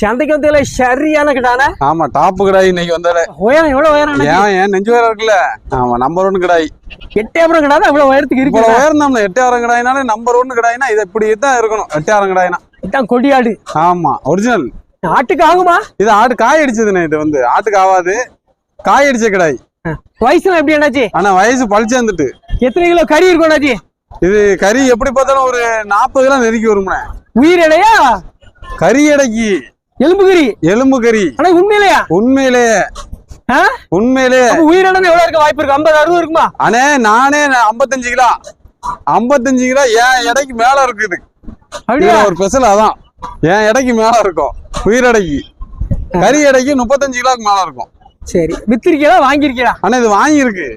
சந்தைக்கு வந்ததுல சரியான கிடானா ஆமா டாப்பு கடாய் இன்னைக்கு வந்தாரு உயரம் எவ்வளவு உயரம்? ஏன் ஏன் நெஞ்சு வேற இருக்குல்ல? ஆமா நம்பர் ஒன் கடாய். எட்டயபுரம் கிடானா இவ்வளவு உயரத்துக்கு இருக்கு இவ்வளவு உயர்ந்தோம்ல எட்டாயிரம் கடாயினாலே நம்பர் ஒன் கடாய்னா இது இப்படி தான் இருக்கணும் எட்டாயிரம் கடாய்னா. இதான் கொடியாடு. ஆமா ஒரிஜினல் ஆட்டுக்கு ஆகுமா? இது ஆடு காய் அடிச்சதுண்ணே இது வந்து. ஆட்டுக்கு ஆகாது காய் அடிச்ச கடாய். வயசுல எப்படி அண்ணாச்சி? ஆனா வயசு பழிச்சு வந்துட்டு. எத்தனை கிலோ கறி இருக்கும் அண்ணாச்சி? இது கறி எப்படி பார்த்தாலும் ஒரு நாற்பது கிலோ நெருக்கி வரும்ண்ணே. உயிர் எடையா? கறி எடைக்கு. எலும்பு கறி எலும்பு கறி ஆனா உண்மையிலையா? உண்மையிலேயே. ஆ? உண்மையிலேயே அப்ப உயிர் எடை எவ்வளவு இருக்க? வாய்ப்பு இருக்கு. ஐம்பது அறுபது இருக்குமா? அண்ணே நானே ஐம்பத்தஞ்சு கிலோ. ஐம்பத்தஞ்சு கிலோ என் எடைக்கு மேல இருக்குது. அப்படியா? ஒரு ஸ்பெஷல் அதான். என் எடைக்கு மேல இருக்கும். உயிர் எடைக்கு. கறி எடைக்கு முப்பத்தஞ்சு கிலோக்கு மேல இருக்கும். சரி. வித்திருக்கீங்களா வாங்கியிருக்கீங்களா ஆனா இது வாங்கியிருக்கு.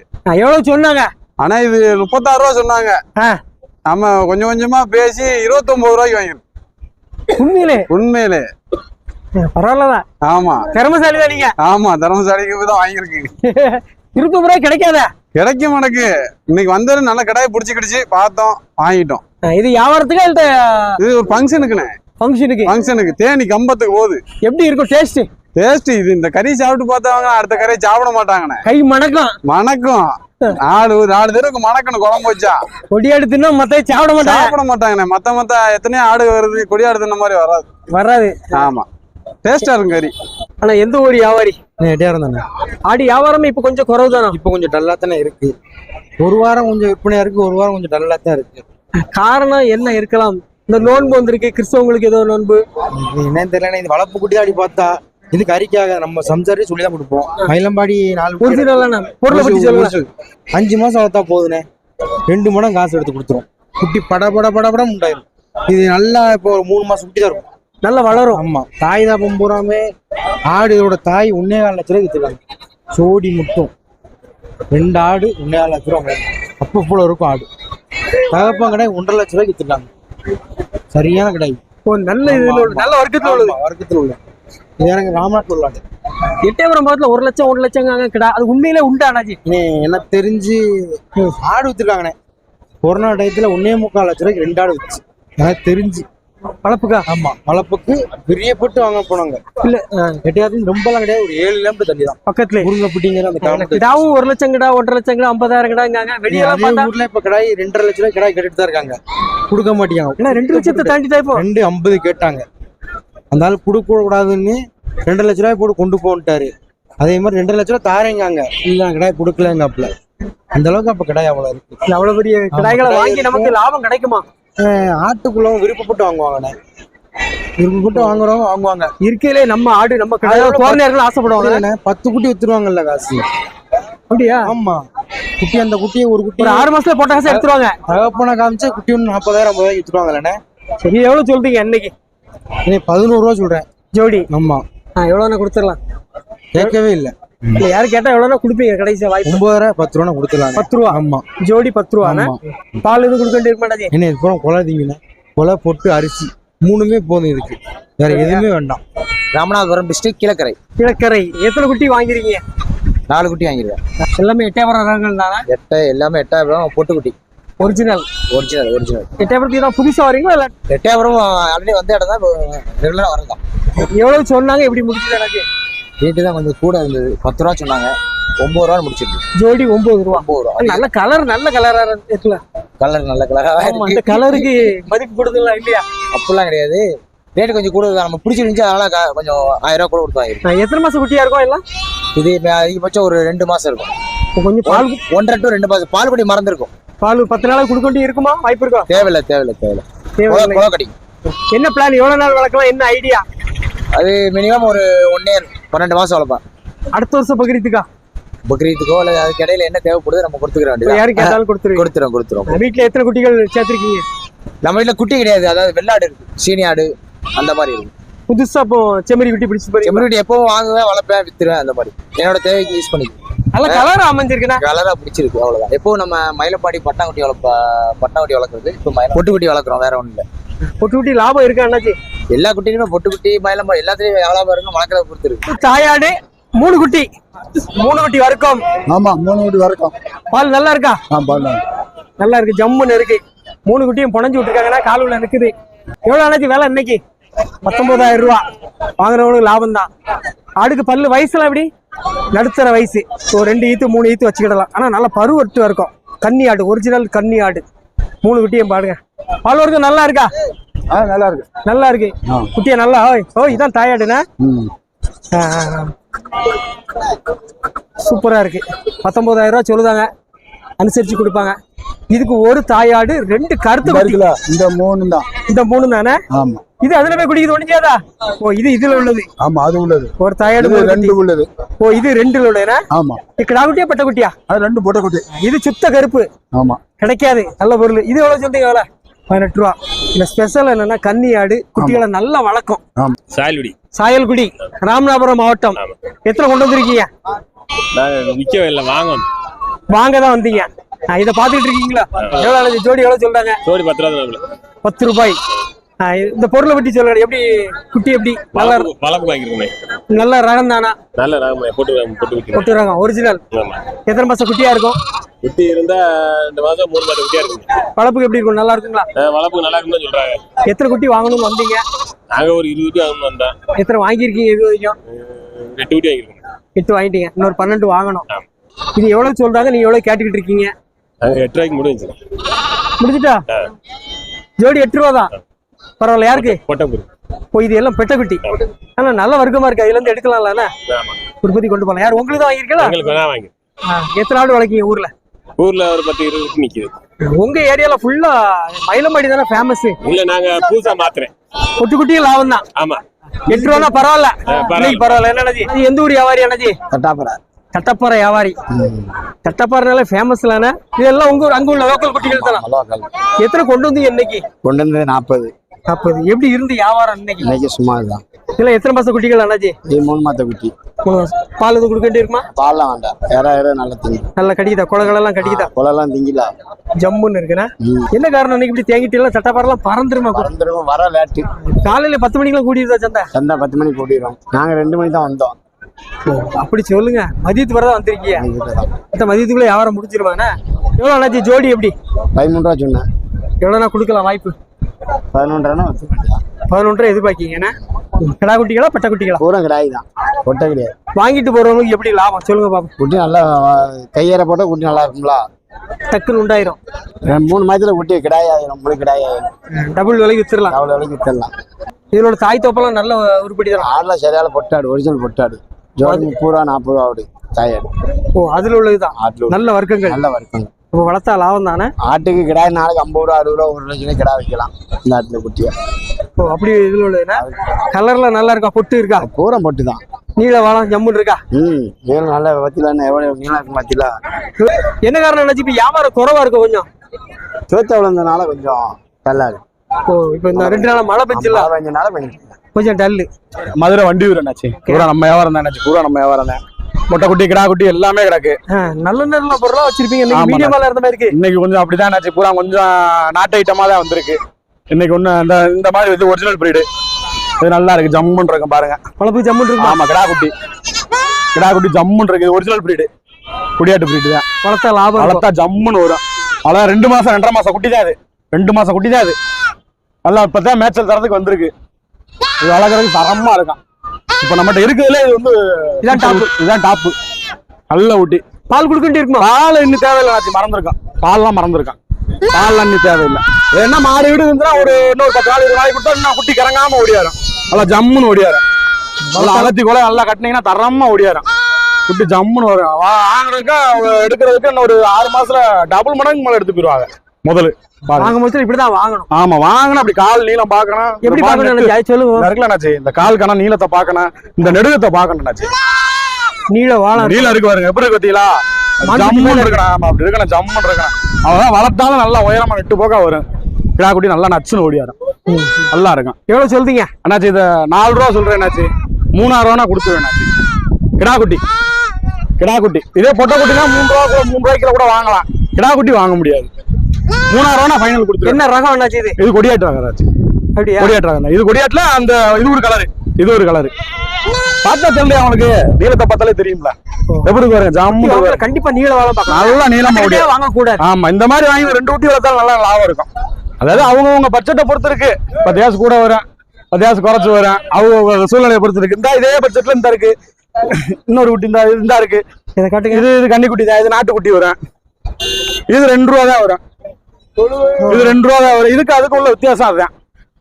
எவ்வளவு சொன்னாங்க? ஆனா இது முப்பத்தாறு ரூபா சொன்னாங்க. நம்ம கொஞ்சம் கொஞ்சமா பேசி இருபத்தொன்பது ரூபாய்க்கு வாங்கிருக்கோம் உண்மையிலே? உண்மையிலே. பரவாயில்லதான் ஆமா. திறமசாலி தான் நீங்க. ஆமா தர்மசாலைக்கு தான் வாங்கியிருக்கு. ரூபாய் கிடைக்காத? கிடைக்கும் எனக்கு இன்னைக்கு வந்தது நல்ல கடாயை பிடிச்சிக்கிடுச்சு பார்த்தோம் வாங்கிட்டோம். இது வியாபாரத்துக்கு இல்ல இது ஒரு ஃபங்க்ஷனுக்குண்ணே ஃபங்க்ஷனுக்கு ஃபங்க்ஷனுக்கு தேனி கம்பத்துக்கு போகுது. எப்படி இருக்கும் டேஸ்ட் டேஸ்ட் இது இந்த கறி சாப்பிட்டு பார்த்தவங்க அடுத்த கறியை சாப்பிட மாட்டாங்கண்ணே. கை மணக்கம். மணக்கும். நாலு நாலு தெருக்கு மணக்கணும் குழம்பு வச்சா. கொடியாடு தின்னா மத்த சாப்பிட மாட்டாங்க சாப்பிட மாட்டாங்கண்ணே. மத்த மத்த எத்தனையோ ஆடு வருது கொடியாடு தின்ன மாதிரி வராது. வராது. ஆமா. டேஸ்டா இருக்கும் கறி. ஆனா எந்த ஊர் வியாபாரி? தானே ஆடி வியாபாரமே இப்ப கொஞ்சம் குறவு தானே இப்போ கொஞ்சம் டல்லா தானே இருக்கு. ஒரு வாரம் கொஞ்சம் விற்பனையா இருக்கு ஒரு வாரம் கொஞ்சம் டல்லா தான் இருக்கு. காரணம் என்ன இருக்கலாம்? இந்த நோன்பு வந்திருக்கு கிறிஸ்தவங்களுக்கு ஏதோ நோன்பு. என்னன்னு தெரியல இது வளர்ப்பு குட்டி அடி பார்த்தா இது கறிக்காக நம்ம சம்சாரி சொல்லி தான் கொடுப்போம். மயிலம்பாடி நாலு ஒரிஜினலான பொருளை ஒரு சொல்லுங்க. அஞ்சு மாசம் வளர்த்தா போதுனே ரெண்டு மடம் காசு எடுத்து கொடுத்துரும். குட்டி பட பட பட படம் உண்டாயிரும். இது நல்லா இப்போ ஒரு மூணு மாசம் குட்டி தான் இருக்கும். நல்லா வளரும். ஆமா. தாய் தான் பூராமே. ஆடு இதோட தாய் ஒன்னே கால் லட்ச ரூபாய்க்கு வித்துருக்காங்க. சோடி மட்டும் ரெண்டு ஆடு ஒன்னே கால் லட்ச ரூபா அப்போ போல இருக்கும் ஆடு. தகப்பன் கடை ஒன்றரை லட்ச ரூபாய்க்கு வித்துருக்காங்க சரியான கடை. ஓ, நல்ல இதுல நல்ல வர்க்கத்துல உள்ளது. வர்க்கத்துல உள்ள. இது எனக்கு ராமநாட்டில் உள்ள ஆடு. எட்டயபுரம் பக்கத்துல ஒரு லட்சம் ஒரு லட்சம் கிடா அது உண்மையிலே உண்டு இனி எனக்கு தெரிஞ்சு ஆடு வித்துருக்காங்கண்ணே. கொரோனா டயத்துல ஒன்னே முக்கால் லட்ச ரூபாய்க்கு ரெண்டு ஆடு வித்துச்சு. எனக்கு தெரிஞ்சு. வளர்ப்புக்கா? ஆமா வளர்ப்புக்கு பிரியப்பட்டு வாங்க போனாங்க. இல்ல எட்டையாவது ரொம்பலாம் கிடையாது. ஒரு ஏழு கிலோமீட்டர் தள்ளி தான். பக்கத்துல முருங்கப்பட்டிங்கிற அந்த கிடாவும் ஒரு லட்சம் கிடா ஒன்றரை லட்சம் கிடா ஐம்பதாயிரம் கிடாங்க பார்த்தா ஊர்ல இப்ப கடாய் ரெண்டரை லட்ச ரூபாய் கடாய் கேட்டுட்டு தான் இருக்காங்க. கொடுக்க மாட்டேங்க ரெண்டு லட்சத்தை தாண்டிட்டா இப்போ? ரெண்டு ஐம்பது கேட்டாங்க. அந்த ஆள் கொடுக்க கூடாதுன்னு ரெண்டு லட்ச ரூபாய் போட்டு கொண்டு போன்ட்டாரு. அதே மாதிரி ரெண்டரை லட்ச ரூபாய் தாரேங்காங்க. இல்ல கடாய் கொடுக்கலங்காப்ல அந்த அளவுக்கு அப்ப கடாய் அவ்வளவு இருக்கு. அவ்வளவு பெரிய கிடாய்களை கிடாய் வாங்கி நமக்கு லாபம் கிடைக்குமா? ஆட்டுக்குள்ளவங்க விருப்பப்பட்டு வாங்குவாங்கண்ணே. விருப்பப்பட்டு வாங்குறவங்க வாங்குவாங்க. இருக்கையிலே நம்ம ஆடு நம்ம கடை அதோட குழந்தைகள் ஆசைப்படுவாங்க. பத்து குட்டி வித்துருவாங்கல்ல காசு. அப்படியா? ஆமா. குட்டி அந்த குட்டியை ஒரு குட்டி ஒரு ஆறு மாசத்துல போட்ட காசு எடுத்துருவாங்க. தகப்பனை காமிச்சா குட்டி ஒன்று நாற்பதாயிரம் ஐம்பதாயிரம் வித்துருவாங்கல்லண்ணே. சரி எவ்வளவு சொல்றீங்க என்னைக்கு இன்னைக்கு பதினோரு ரூபா சொல்றேன். ஜோடி. ஆமா. ஆ எவ்வளவுனா கொடுத்துடலாம்? கேட்கவே இல்லை. இல்ல யாரு கேட்டா எவ்வளவுனா கொடுப்பீங்க கடைசி வாய்ப்பு. ஒன்பதாயிரம் பத்து ரூபா கொடுத்துடலாம். பத்து ரூபா. ஆமா. ஜோடி பத்து ரூபா ஆமா. பால் எதுவும் கொடுக்க வேண்டிய இருக்க மாட்டாது என்ன இது பூரா கொலை தீங்கண்ணே கொலை பொட்டு அரிசி. மூணுமே போதும் இதுக்கு. வேற எதுவுமே வேண்டாம். ராமநாதபுரம் டிஸ்ட்ரிக்ட் கீழக்கரை. கிழக்கரை. எத்தனை குட்டி வாங்கிருக்கீங்க? நாலு குட்டி வாங்கிருக்கேன். எல்லாமே எட்டயபுரம் ரகங்கள் தானே? எட்டை எல்லாமே எட்டாயிரம் பொட்டு குட்டி ஒரிஜினல் ஒரிஜினல் ஒரிஜினல் எட்டயபுரத்துக்கு தான் புதுசா வரீங்களா இல்ல? எட்டாயிரம் ஆல்ரெடி வந்த இடம் தான் ரெகுலராக வரதான் எவ்வளவு சொன்னாங்க எப்படி முடிச்சது எனக்கு? ரேட்டு தான் கொஞ்சம் கூட இருந்தது. பத்து ரூபா சொன்னாங்க. ஒன்பது ரூபா முடிச்சிருக்கு ஜோடி ஒன்பது ரூபா. ஒன்பது ரூபா. நல்ல கலர் நல்ல கலரா இருக்குல்ல? கலர் நல்ல கலராக அந்த கலருக்கு மதிப்பு கொடுத்தல இல்லையா? அப்படிலாம் கிடையாது. ரேட்டு கொஞ்சம் கூட நம்ம பிடிச்சிருந்துச்சு அதனால கொஞ்சம் ஆயிரம் ரூபா கூட கொடுத்து வாங்கிருக்கோம். நான் எத்தனை மாசம் குட்டியா இருக்கும் எல்லாம்? இது அதிகபட்சம் ஒரு ரெண்டு மாசம் இருக்கும். கொஞ்சம் பால் ஒன்றரை டு ரெண்டு மாசம். பால் குடி மறந்துருக்கும். பால் பத்து நாளைக்கு கொடுக்க இருக்குமா? வாய்ப்பு இருக்கா? தேவையில்லை தேவையில்லை தேவையில்லை. கிடைக்கும் என்ன பிளான் எவ்வளவு நாள் வளர்க்கலாம்? என்ன ஐடியா? அது மினிமம் ஒரு ஒன் இயர் பன்னெண்டு மாசம் வளர்ப்பேன் அடுத்த வருஷம் பகிர்ந்துக்கா பக்ரீத்துக்கோ அல்லது அதுக்கு இடையில என்ன தேவைப்படுதோ நம்ம கொடுத்துக்கிற இப்ப வேண்டியது யாரு கேட்டாலும் கொடுத்துருவீங்க. கொடுத்துரும் கொடுத்துரும். வீட்டுல எத்தனை குட்டிகள் சேர்த்திருக்கீங்க? நம்ம வீட்டுல குட்டி கிடையாது. அதாவது வெள்ளாடு இருக்கு. சீனி ஆடு அந்த மாதிரி இருக்கு. புதுசா இப்போ செம்மறி குட்டி பிடிச்சு போறீங்க செம்மறிக்குட்டி எப்பவும் வாங்குவேன் வளர்ப்பேன் வித்துருவேன் அந்த மாதிரி. என்னோட தேவைக்கு யூஸ் பண்ணிக்குவேன். நல்ல கலர் அமைஞ்சிருக்குண்ணா? கலரா பிடிச்சிருக்கு அவ்வளவுதான். எப்பவும் நம்ம மயிலப்பாடி பட்டாக்குட்டி வளர்ப்ப பட்டாக்குட்டி வளர்க்குறது இப்போ பொட்டுக்குட்டி. வளர்க்குறோம் வேற ஒண்ணும் இல்ல. பொட்டு குட்டி லாபம் இருக்கா அண்ணாச்சி? எல்லா குட்டியுமே பொட்டுக்குட்டி மயிலம்பாடி எல்லாத்துலயும் எவ்வளவு இருக்கும் வளர்க்கறத பொறுத்து இருக்கு தாயாடு மூணு குட்டி மூணு குட்டி வரைக்கும். ஆமா மூணு வீடு வரைக்கும். பால் நல்லா இருக்கா? ஆ பண்ணலாம் நல்லா இருக்கு. ஜம்முன்னு இருக்கு. மூணு குட்டியும் புனஞ்சு விட்டுருக்காங்கன்னா கால் உள்ள இருக்குது எவ்வளவு அண்ணாச்சி வேலை இன்னைக்கு? பத்தொன்பதாயிரம் ரூபா. வாங்குறவங்களுக்கு லாபம் தான். ஆடுக்கு பல்லு வயசுல எப்படி? நடுத்தர வயசு. ஒரு ரெண்டு ஈத்து மூணு ஈத்து வச்சுக்கிடலாம். ஆனா நல்லா பருவட்டு இருக்கும் கன்னி ஆடு ஒரிஜினல் கன்னி ஆடு. மூணு குட்டியும் பாருங்க. பால் வர்க்கம் நல்லா இருக்கா? நல்லா இருக்கு நல்லா இருக்கு குட்டியா நல்லா ஓ இதான் தாயாடுனா ம். சூப்பரா இருக்கு பத்தொன்பதாயிரம் ரூபாய் சொல்லுதாங்க. அனுசரிச்சு கொடுப்பாங்க. இதுக்கு ஒரு தாயாடு ரெண்டு கருத்து. இருக்குல்ல இந்த மூணு தான் இந்த மூணு தானே ஆமா. இது அதுல போய் குடிக்குது ஒழிஞ்சாதா ஓ இது இதுல உள்ளது. ஆமா அது உள்ளது. ஒரு தாயாடு ரெண்டு. உள்ளது. ஓ இது ரெண்டுல உள்ளதுனா? ஆமா. கிடா குட்டியா பட்ட குட்டியா? அது ரெண்டு பொட்டை குட்டி. இது சுத்த கருப்பு. ஆமா. கிடைக்காது நல்ல பொருள். இது எவ்வளவு சொல்றீங்க எவ்வளவு? பதினெட்டு ரூபா. இந்த ஸ்பெஷல் என்னன்னா கன்னி ஆடு குட்டிகளை நல்லா வளர்க்கும். ஆமா. சாயல்குடி. சாயல்குடி ராமநாதபுரம் மாவட்டம். எத்தனை கொண்டு வந்திருக்கீங்க? விற்கவே இல்லை வாங்கணும். வாங்க தான் வந்தீங்க. இதை பார்த்துட்டு இருக்கீங்களா? எவ்வளவு ஆனது? ஜோடி எவ்வளவு சொல்றாங்க? ஜோடி பத்து ரூபா பத்து ரூபாய். இந்த பொருளை பற்றி சொல்லுங்க. எப்படி குட்டி எப்படி? நல்ல வளர்ப்பு வாங்கியிருக்கோமே. நல்ல ரகம் தானா? நல்ல ரகமே போட்டு போட்டு ஒரிஜினல் எத்தனை மாசம் குட்டியா இருக்கும்? குட்டி இருந்தா ரெண்டு மாதம் மூணு மாதம் குட்டியா இருக்குங்க. வளர்ப்புக்கு எப்படி இருக்கும்? நல்லா இருக்குங்களா? அஹ் வளர்ப்பு நல்லா இருக்குன்னு சொல்றாங்க. எத்தனை குட்டி வாங்கணும்னு வந்தீங்க? நாங்க ஒரு இருபது குட்டி வாங்கணும் வந்தோம். எத்தனை வாங்கியிருக்கீங்க இது வரைக்கும்? எட்டு குட்டி வாங்கியிருக்கோம். எட்டு வாங்கிட்டீங்க. இன்னொரு பன்னெண்டு வாங்கணும். இது எவ்வளவு சொல்றாங்க? நீங்க எவ்வளவு கேட்டுக்கிட்டு இருக்கீங்க? எட்டு ரூபாய்க்கு முடிஞ்சு முடிஞ்சுட்டா? ஜோடி எட்டு ரூபா தான் பரவாயில்ல யாருக்கு? பொட்டப்பூர் ஓ இது எல்லாம் பெட்ட குட்டி. ஆனா நல்ல வர்க்கமா இருக்கு? அதுல இருந்து எடுக்கலாம்ல உற்பத்தி கொண்டு போகலாம். யார் உங்களுக்கு தான் வாங்கியிருக்கீங்களா? எங்களுக்கு வேணா வாங்கி ஆ, எத்தனை ஆடு வளர்க்கீங்க ஊர்ல? ஊர்ல ஒரு பத்து இருபது குட்டி நிக்குது. உங்க ஏரியால ஃபுல்லா மயிலம்பாடி தானே ஃபேமஸ் இல்ல நாங்க புதுசா மாத்துறேன். குட்டி குட்டியும் லாபம் தான். ஆமா. எட்டு ரூபா பரவாயில்ல. பரவாயில்ல. இன்னைக்கு பரவாயில்ல. என்னடாஜி இது எந்த ஊர் வியாபாரி அண்ணாஜி தட்டாப்புற. தட்டப்பாறை வியாபாரி. தட்டப்பாறைனால ஃபேமஸ்லான இதெல்லாம் உங்க அங்க உள்ள லோக்கல் குட்டிகள் தானே? எத்தனை கொண்டு வந்தீங்க இன்னைக்கு? கொண்டு வந்தது நாற்பது. நாற்பது. எப்படி இருந்து வியாபாரம் இன்னைக்கு? இன்னைக்கு சும்மா தான் இல்ல எத்தனை மாசம் குட்டிகள் அண்ணாஜி இது மூணு மாத்த குட்டி. மூணு மாசம் பால் எதுவும் கொடுக்க இருக்குமா பால்லாம் வேண்டாம். வேற வேற நல்லா திங்கி. நல்லா கடிக்குதா? குளங்களெல்லாம் கடிக்குதா? குளம்லாம் திங்கில. ஜம்முன்னு இருக்குண்ணா. என்ன காரணம்? இன்னைக்கு இப்படி தேங்கிட்டு எல்லாம் தட்டப்பாரெல்லாம் பறந்துருமா? வந்துருவோம் வர லேட்டு. காலையில பத்து மணிக்கெல்லாம் கூட்டிட்டு சந்தை? சந்தா பத்து மணிக்கு கூட்டிடுறோம். நாங்க ரெண்டு மணிக்கு தான் வந்தோம். அப்படி சொல்லுங்க. மதியத்துக்கு வரதான் மத்த மதியத்துக்குள்ள வியாபாரம் முடிச்சிருவாங்கண்ணா எவ்வளோ அண்ணாச்சி ஜோடி எப்படி? பதிமூணு ரூபா சொன்னேன். எவ்வளோண்ணா கொடுக்கலாம் வாய்ப்பு? பதினொன்றரை வச்சு பதினொன்றரை எதிர்பார்க்கீங்கண்ணா கிடா குட்டிகளா பெட்ட குட்டிகளா பூரா கிடாய் தான். கொட்டை கிடையாது. வாங்கிட்டு போறவங்களுக்கு எப்படி லாபம்? சொல்லுங்க பாப்போம் குட்டி நல்லா கையேற போட்டா குட்டி நல்லா இருக்கும்ல. டக்குன்னு உண்டாயிரும். ரெண்டு மூணு மாதத்துல குட்டி கிடாய் ஆயிரும் முழு கிடாய் ஆயிரும் டபுள் விலைக்கு வித்துடலாம் அவ்வளோ விலைக்கு வித்தரலாம். இதனோட தாய் தோப்பெல்லாம் நல்ல உருப்படி தான்? ஆடுலாம் சரியான பொட்டாடு ஒரிஜினல் பொட்டாடு. ஜோடி முப்பது ரூபா நாற்பது ரூபா ஆகுது தாயாடு. ஓ அதுல உள்ளதுதான் ஆட்டுல நல்ல வர்க்கங்கள். நல்ல வறுக்குங்க இப்போ வளர்த்தா லாபம் தானே? ஆட்டுக்கு கிடாய் நாளைக்கு ஐம்பது ரூபா அறுபது ரூபா ஒரு லட்சம் கிடா வைக்கலாம். இந்த ஆட்டுல குட்டியை. ஓ அப்படி இதுல உள்ளதுன்னா கலர்ல நல்லா இருக்கா? பொட்டு இருக்கா? பூரா பொட்டு தான் நீல வாழம் ஜம்முன்னு இருக்கா? ம் நீளம் நல்ல பத்திலாம் எவ்வளவு நீளம் இருக்கு பாத்தீங்களா என்ன காரணம் நினைச்சு இப்ப வியாபாரம் குறவா இருக்கு கொஞ்சம்? சோத்த விழுந்தனால கொஞ்சம் நல்லா இருக்கு. ஓ இப்போ இந்த ரெண்டு நாளா மழை பெஞ்சல மழை பெஞ்சனால கொஞ்சம் கொஞ்சம் டல்லு. மதுரை வண்டி ஊர் என்னாச்சு? பூரா நம்ம வியாபாரம் தான் என்னாச்சு? பூரா நம்ம வியாபாரம் தான். மொட்டை குட்டி கிடா குட்டி எல்லாமே கிடக்கு. நல்ல நல்ல பொருளா வச்சிருப்பீங்க. இன்னைக்கு. மீடியமால இருந்த மாதிரி இருக்கு. இன்னைக்கு கொஞ்சம் அப்படிதான் என்னாச்சு? பூரா கொஞ்சம் நாட்டு ஐட்டமா தான் வந்திருக்கு. இன்னைக்கு ஒண்ணு இந்த இந்த மாதிரி இது ஒரிஜினல் பிரீடு இது நல்லா இருக்கு ஜம்முன்னு இருக்கும் பாருங்க. வளர்ப்பு ஜம்முன்னு இருக்கும்? ஆமா கிடா குட்டி கிடா குட்டி ஜம்முன்னு இருக்கு ஒரிஜினல் பிரீடு குடியாட்டு பிரீடு தான். வளர்த்தா லாபம். வளர்த்தா ஜம்முன்னு வரும். அதான் ரெண்டு மாசம் ரெண்டரை மாசம் குட்டி தான் அது ரெண்டு மாசம் குட்டி தான் அது நல்லா இப்பதான் மேய்ச்சல் தரத்துக்கு வந்திருக்கு. இது வளர்க்கறதுக்கு தரமா இருக்கும் இப்ப நம்மகிட்ட இருக்கிறதுல இது வந்து இதான் top. இதான் டாப்பு. நல்ல ஊட்டி. பால் குடுக்கிட்டு இருக்குமா பால் இன்னும் தேவையில்லை மறந்துருக்கான். பால்லாம் மறந்துருக்கான். பால்லாம் இன்னும் தேவையில்லை ஏன்னா மாடு வீடு இருந்துச்சுன்னா ஒரு இன்னொரு பத்து நாள் இருபது நாள் கொடுத்தா இன்னும் குட்டி கிறங்காம ஓடியாரும். நல்லா ஜம்முன்னு ஓடியாரும். நல்லா அகத்தி கூட நல்லா கட்டினீங்கன்னா தரமா ஓடியாரும். குட்டி ஜம்முன்னு வரும். வாங்குறதுக்கு அவங்க எடுக்கிறதுக்கு இன்னும் ஒரு ஆறு மாசத்துல டபுள் மடங்கு மேல எடுத்து போயிருவாங்க முதல்ல பாருங்க வாங்கும் போது இப்படிதான் வாங்கணும். ஆமா வாங்கினா அப்படி கால் நீளம் பார்க்கணும். எப்படி பாக்கணும் சொல்லுங்க. இந்த கால் கணம் நீளத்தை பார்க்கணும். இந்த நெடுகத்தை பார்க்கணும் நாச்சி நீல வாழம் நீளம் இருக்கு பாருங்க. எப்படி இருக்கு பாத்தீங்களா மான் ஜம்முன்னு இருக்கணும். ஆமா அப்படி இருக்கணும். ஜம்முன்னு இருக்கணும். அவதான் வளர்த்தாலும் நல்லா உயரமா நெட்டு போக்கா வரும் கிடா குட்டி நல்லா நச்சுன்னு ஓடியாரும் நல்லா இருக்கும். எவ்வளவு சொல்றீங்க? அண்ணாச்சி இதை நாலு ரூபா சொல்றேன் அண்ணாச்சி. மூணாயிரம் ரூபா கொடுத்துருவேன் அண்ணாச்சி. கிடா குட்டி. கிடா குட்டி. இதே பொட்டை குட்டினா மூணு ரூபா கூட மூணு ரூபாய்க்கு கூட வாங்கலாம். கிடா குட்டி வாங்க முடியாது. மூணாயிரம் ரூபா ஃபைனல் கொடுத்துருவேன். என்ன ரகம் என்னாச்சு இது? இது கொடியாட்டு ரகம் ஆச்சு அப்படியா? கொடியாட்டு ரகம் தான். இது கொடியாட்டுல அந்த இது ஒரு கலரு இது ஒரு கலரு பார்த்தா தெரியல அவனுக்கு. நீளத்தை பார்த்தாலே தெரியும்ல. எப்படி பாருங்க பாருங்க. கண்டிப்பா வாழம் பார்க்கலாம் நல்லா நீளமா வாங்க கூடாது ஆமா இந்த மாதிரி வாங்கி ரெண்டு ஊட்டி வளர்த்தாலும் நல்லா லாபம் இருக்கும். அதாவது அவங்கவங்க பட்ஜெட்டை பொறுத்து இருக்கு பத்து காசு கூட வரும். வித்தியாசம் குறைச்சு வரும். அவங்க சூழ்நிலையை பொறுத்து இருக்கு இந்த இதே பட்ஜெட்ல இந்த இருக்கு. இன்னொரு குட்டி இந்த இந்த இருக்கு. இதை காட்டுங்க. இது இது கன்னி குட்டி தான். இது நாட்டுக்குட்டி வரும். இது ரெண்டு ரூபா தான் வரும். இது ரெண்டு ரூபா தான் வரும். இதுக்கு அதுக்கு உள்ள வித்தியாசம் அதுதான்.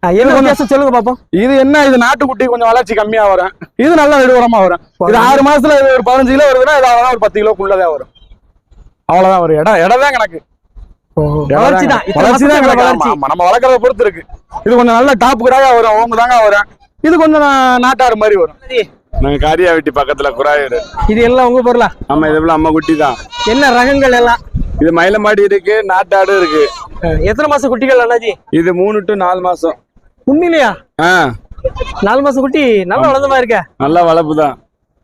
என்ன வித்தியாசம் சொல்லுங்க பாப்போம். இது என்ன? இது நாட்டுக்குட்டி கொஞ்சம் வளர்ச்சி கம்மியா வரும். இது நல்லா நெடுவரமா வரும். இது ஆறு மாசத்துல இது ஒரு பதினஞ்சு கிலோ வருதுன்னா இது ஒரு பத்து கிலோக்குள்ளதான் வரும். அவ்வளவுதான் வரும். இடம் இடம் தான் கணக்கு வளர்ச்சி தான் இத்தனை வளர்ச்சி தான் மாசத்துல கணக்கு. வளர்ச்சி. ஆமா, நம்ம வளர்க்கறத பொறுத்து இருக்கு. இது கொஞ்சம் நல்ல டாப் கிடாக வரும் ஓம்பு தாங்க வரும். இது கொஞ்சம் நாட்டாறு மாதிரி வரும். நாங்க காரியாவட்டி பக்கத்துல குராயூர் இது எல்லாம் உங்க பொருளா? ஆமா இது அம்மா குட்டி தான் என்ன ரகங்கள் எல்லாம்? இது மயிலமாடி இருக்கு நாட்டாடு இருக்கு. எத்தனை மாசம் குட்டிகள் அண்ணாஜி? இது மூணு டு நாலு மாசம். உண்மையிலையா? நாலு மாசம் குட்டி நல்லா வளர்ந்தமா இருக்க. நல்ல வளர்ப்பு தான்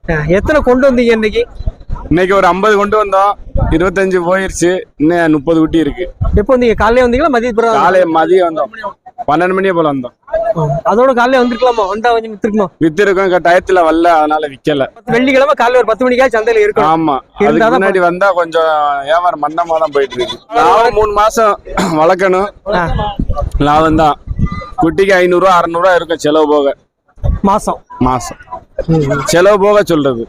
ஆ, எத்தனை கொண்டு வந்தீங்க இன்னைக்கு? இன்னைக்கு ஒரு ஐம்பது கொண்டு வந்தோம். இருபத்தஞ்சு போயிருச்சு. இன்னும் முப்பது குட்டி இருக்கு. எப்போ வந்தீங்க? காலையில வந்தீங்களா? மதிய பிறகு காலை மதியம் வந்தோம். பன்னெண்டு மணியே போல வந்தோம். அதோட காலையில வந்திருக்கலாமா? வந்தா கொஞ்சம் வித்துருக்கணும்? வித்து இருக்கோம் டயத்துல வரல. அதனால விக்கல. வெள்ளிக்கிழமை காலையில ஒரு பத்து மணிக்கா சந்தையில இருக்கும் ஆமா. அதுக்கு முன்னாடி வந்தா கொஞ்சம் வியாபாரம் மந்தமா தான் போயிட்டு இருக்கு. லாபம் மூணு மாசம் வளர்க்கணும். லாபம் தான் குட்டிக்கு ஐநூறுரூவா அறநூறுவா இருக்கும் செலவு போக. மாசம். மாசம். செலவு போக சொல்றது.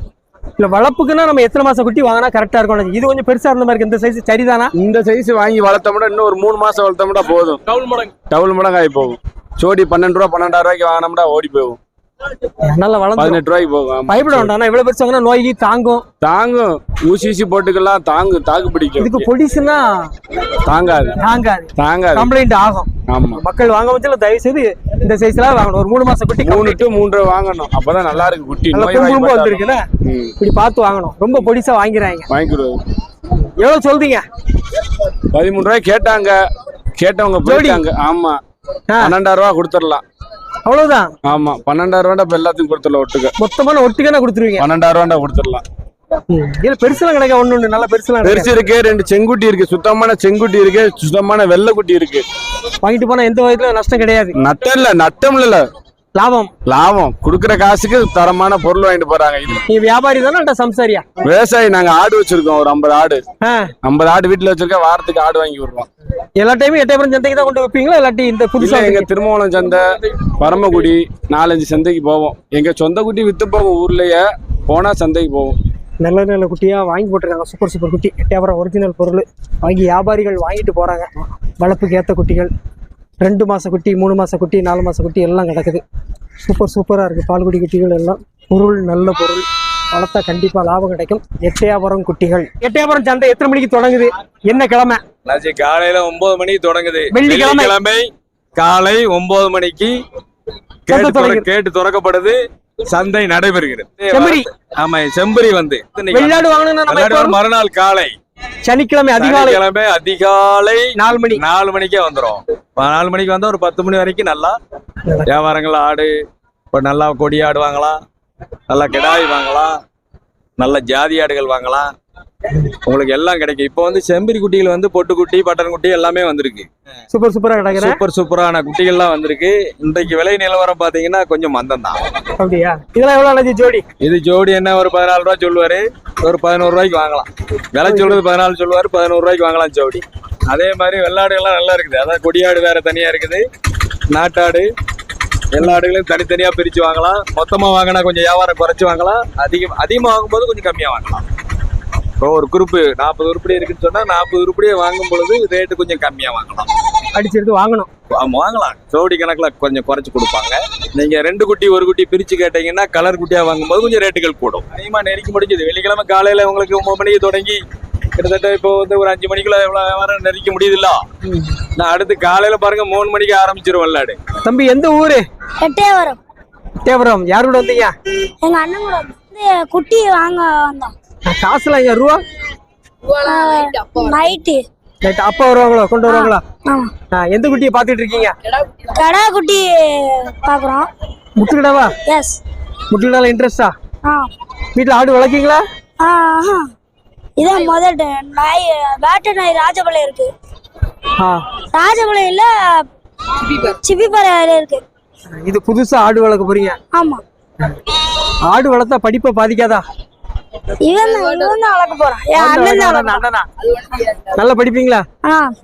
இல்ல வளர்ப்புக்குன்னா நம்ம எத்தனை மாசம் குட்டி வாங்கினா கரெக்டா இருக்கும். இது கொஞ்சம் பெருசா இருந்த மாதிரி இருக்கு. இந்த சைஸ் சரிதானா? இந்த சைஸ் வாங்கி வளர்த்தோம்னா இன்னும் ஒரு மூணு மாசம் வளர்த்தோம்னா போதும். டவுல் மடங்கு. டவுல் மடங்கு ஆகி போகும். ஜோடி பன்னெண்டு ரூபா பன்னெண்டாயிரம் ரூபாய்க்கு வாங்கினோம்னா ஓடி போகும். நல்லா வளர்ந்து பதினெட்டு ரூபாய்க்கு போகும். பயப்பட வேண்டாம். இவ்வளவு பெருசு வாங்கினா நோய்க்கு தாங்கும். தாங்கும். ஊசி ஊசி போட்டுக்கலாம். தாங்கு தாக்கு இதுக்கு பிடிக்கும் பொடிசுன்னா தாங்காது. தாங்காது. தாங்காது. கம்ப்ளைண்ட் ஆகும். ஆமா. மக்கள் வாங்க பட்சத்துல தயவு செய்து இந்த சைஸ்ல வாங்கணும். ஒரு மூணு மாசம் குட்டி மூணு டு மூன்றரை வாங்கணும். அப்பதான் நல்லா இருக்கு குட்டி. நோய். வந்திருக்குல்ல? இப்படி பார்த்து வாங்கணும். ரொம்ப பொடிசா வாங்கிறாங்க. வாங்கிக்கிறது எவ்வளவு சொல்றீங்க? பதிமூணு ரூபாய் கேட்டாங்க. கேட்டவங்க போயிட்டாங்க. ஆமா. பன்னெண்டாயிரம் ரூபா கொடுத்துடலாம். அவ்வளவுதான். ஆமா பன்னெண்டாயிரம் ரூபா இப்ப எல்லாத்துக்கும் கொடுத்துடலாம் ஒட்டுக்க. மொத்தமான ஒட்டுக்கான கொடுத்துருவீங்க. பன்னெண்டாயிரம் ரூபா கொடுத்துடலாம். ம். இதுல பெருசுலாம் கிடைக்க ஒண்ணு ஒண்ணு நல்ல பெருசுலாம் பெருசு. இருக்கு ரெண்டு செங்குட்டி இருக்கு சுத்தமான செங்குட்டி இருக்கு சுத்தமான வெள்ளை குட்டி இருக்கு. வாங்கிட்டு போனா எந்த வயதுல நஷ்டம் கிடையாது. நட்டம் இல்ல நட்டம் இல்ல. லாபம். லாபம். குடுக்குற காசுக்கு தரமான பொருள் வாங்கிட்டு போறாங்க நீ வியாபாரி தானே சம்சாரியா? விவசாயி நாங்க ஆடு வச்சிருக்கோம் ஒரு ஐம்பது ஆடு. ஐம்பது ஆடு வீட்டுல வச்சிருக்கோம் வாரத்துக்கு ஆடு வாங்கி விடுறோம் எல்லா டைமும் எட்டயபுரம் சந்தைக்கு தான் கொண்டு வைப்பீங்களா? இல்லாட்டி இந்த புதுசா எங்க திருமணம் சந்தை பரமக்குடி நாலஞ்சு சந்தைக்கு போவோம். எங்க சொந்த குட்டி வித்து போவோம் ஊர்லயே போனா சந்தைக்கு போவோம். நல்ல நல்ல குட்டியா வாங்கி போட்டிருக்காங்க. சூப்பர் சூப்பர் குட்டி. எட்டயபுரம் ஒரிஜினல் பொருள். வாங்கி வியாபாரிகள் வாங்கிட்டு போறாங்க. வளர்ப்புக்கு ஏத்த குட்டிகள். ரெண்டு மாச குட்டி மூணு மாச குட்டி நாலு மாச குட்டி எல்லாம் கிடக்குது. சூப்பர் சூப்பரா இருக்கு. பால்குடி குட்டிகள் எல்லாம். பொருள் நல்ல பொருள். வளர்த்தா கண்டிப்பா லாபம் கிடைக்கும். எட்டயபுரம் குட்டிகள். எட்டயபுரம் சந்தை எத்தனை மணிக்கு தொடங்குது? என்ன கிழமை? காலையில ஒன்பது மணிக்கு தொடங்குது. வெள்ளிக்கிழமை. காலை ஒன்பது மணிக்கு கேட்டு துறக்கப்படுது. சந்தை நடைபெறுகிறது. ஆமா செம்பரி வந்து? மறுநாள் காலை. சனிக்கிழமை அதிகாலை சனிக்கிழமை அதிகாலை நாலு மணி. நாலு மணிக்கே வந்துரும். நாலு மணிக்கு வந்தா ஒரு பத்து மணி வரைக்கும் நல்லா வியாபாரங்கள் ஆடு இப்போ நல்லா கொடி ஆடு வாங்கலாம் நல்லா கிடாய் வாங்கலாம். நல்ல ஜாதி ஆடுகள் வாங்கலாம். உங்களுக்கு எல்லாம் கிடைக்கும். இப்போ வந்து செம்பரி குட்டிகள் வந்து பொட்டுக்குட்டி பட்டன் குட்டி எல்லாமே வந்திருக்கு. சூப்பர் சூப்பரா கிடக்குறேன் சூப்பர் சூப்பரான குட்டிகள்லாம் வந்திருக்கு. இன்றைக்கு விலை நிலவரம் பாத்தீங்கன்னா கொஞ்சம் மந்தம் தான். அப்படியா? இதெல்லாம் எவ்வளவு ஜோடி? இது ஜோடி என்ன ஒரு பதினாலு ரூபா சொல்லுவாரு. ஒரு பதினோரு ரூபாய்க்கு வாங்கலாம். விலை சொல்றது பதினாலு சொல்லுவாரு பதினோரு ரூபாய்க்கு வாங்கலாம் ஜோடி. அதே மாதிரி வெள்ளாடுகள்லாம் நல்லா இருக்குது. அதான் கொடியாடு வேற தனியா இருக்குது. நாட்டாடு எல்லா ஆடுகளையும் தனித்தனியா பிரிச்சு வாங்கலாம். மொத்தமா வாங்கினா கொஞ்சம் வியாபாரம் குறைச்சு வாங்கலாம். அதிகம் அதிகமா வாங்கும்போது கொஞ்சம் கம்மியா வாங்கலாம். இப்போ ஒரு குரூப்பு நாற்பது உருப்படி இருக்குன்னு சொன்னா நாற்பது உருப்படியை வாங்கும் பொழுது ரேட்டு கொஞ்சம் கம்மியா வாங்கலாம். அடிச்சு எடுத்து வாங்கணும். வாங்கலாம். ஜோடி கணக்குல கொஞ்சம் குறைச்சு கொடுப்பாங்க. நீங்க ரெண்டு குட்டி ஒரு குட்டி பிரிச்சு கேட்டீங்கன்னா கலர் குட்டியா வாங்கும்போது கொஞ்சம் ரேட்டுகள் கூடும். அதிகமா நெருக்கி முடிஞ்சது. வெள்ளிக்கிழமை காலையில உங்களுக்கு ஒன்பது மணிக்கு தொடங்கி கிட்டத்தட்ட இப்போ வந்து ஒரு அஞ்சு மணிக்குள்ள எவ்வளவு வியாபாரம் நெருக்க முடியுதுல்ல? நான் அடுத்து காலையில பாருங்க மூணு மணிக்கு ஆரம்பிச்சிரும் வெள்ளாடு தம்பி எந்த ஊரு? எட்டயபுரம். தேவரம் யார் கூட வந்தீங்க? எங்க அண்ணன் கூட வந்து குட்டி வாங்க வந்தோம். காசுலாம் ஐயா ரூபா? நைட்டு ரைட் அப்பா வருவாங்களோ? கொண்டு வருவாங்களா? ஆமா. ஆ, எந்த குட்டியை பார்த்துட்டு இருக்கீங்க? கடா குட்டி பாக்குறோம். முட்டுக்கிடாவா எஸ் முட்டுக்கிடால இன்ட்ரெஸ்டா ஆ? வீட்டில் ஆடு வளர்க்கீங்களா? ஆ, ஆஹா. இதான் முதல் நாய் வேட்டை நாய் ராஜபாளையம் இருக்கு. ராஜபாளையம்ல சிப்பிப்பாறையில இருக்கு. இது புதுசா ஆடு வளர்க்க போறீங்க? ஆமா. ஆடு வளர்த்தா படிப்பை பாதிக்காதா? நல்லா படிப்பீங்களா?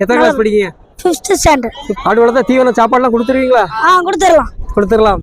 எத்தனை கிளாஸ் படிக்கீங்க? ஃபிஃப்த் ஸ்டாண்டர்ட் ஆடு வளர்த்தா தீவன சாப்பாடுலாம் கொடுத்துருவீங்களா? ஆ கொடுத்துடலாம். கொடுத்துடலாம்.